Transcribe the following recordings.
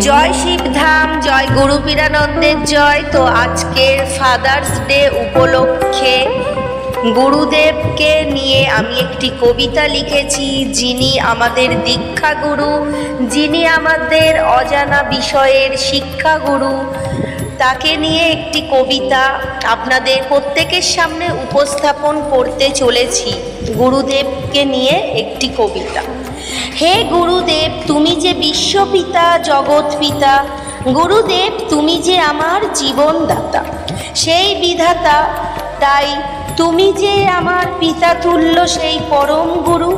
জয় শিবধাম, জয় গুরু পীরানন্দের জয়। তো আজকের father's day উপলক্ষে গুরুদেবকে নিয়ে আমি একটি কবিতা লিখেছি, যিনি আমাদের দীক্ষাগুরু যিনি আমাদের অজানা বিষয়ের শিক্ষাগুরু তাকে নিয়ে একটি কবিতা আপনাদের প্রত্যেকের সামনে উপস্থাপন করতে চলেছি। গুরুদেবকে নিয়ে একটি কবিতা। হে গুরুদেব, তুমি যে বিশ্বপিতা জগৎ পিতা গুরুদেব, তুমি যে আমার জীবনদাতা, সেই বিধাতা, তাই তুমি যে আমার পিতা তুল্য সেই পরম গুরু,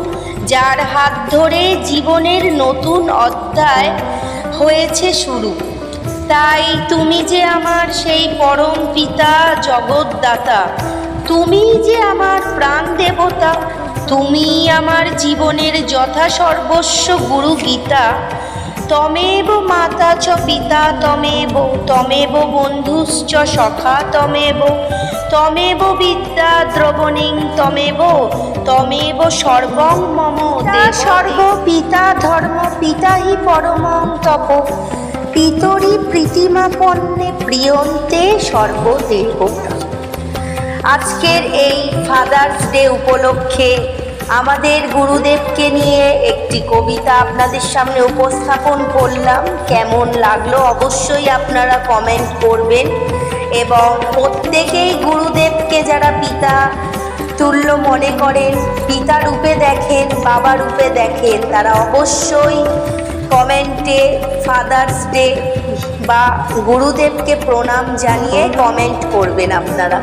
যার হাত ধরে জীবনের নতুন অধ্যায় হয়েছে শুরু, তাই তুমি যে আমার সেই পরম পিতা, জগৎদাতা, তুমি যে আমার প্রাণ দেবতা তুমি আমার জীবনের যথা সর্বস্ব গুরু গীতা। তমেব মাতা চ পিতা তমেব তমেব বন্ধুশ্চ সখা তমেব তমেব বিদ্যা দ্রবণিং তমেব তমেব সর্বং মম সর্ব পিতা ধর্ম পিতা হি পরমং তপ। পিতরি প্রীতিমাপন্নে প্রিয়ন্তে সর্বদেবতা আজকের এই ফাদার্স ডে উপলক্ষে আমাদের গুরুদেবকে নিয়ে একটি কবিতা আপনাদের সামনে উপস্থাপন করলাম। কেমন লাগল অবশ্যই আপনারা কমেন্ট করবেন এবং প্রত্যেকেই গুরুদেবকে যারা পিতা তুল্য মনে করেন, পিতা রূপে দেখেন, বাবা রূপে দেখেন, তারা অবশ্যই কমেন্টে ফাদার্স ডে বা গুরুদেবকে প্রণাম জানিয়ে কমেন্ট করবেন আপনারা।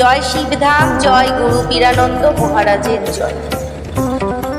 জয় শিবধাম, জয় গুরু বীরানন্দ মহারাজের জয়।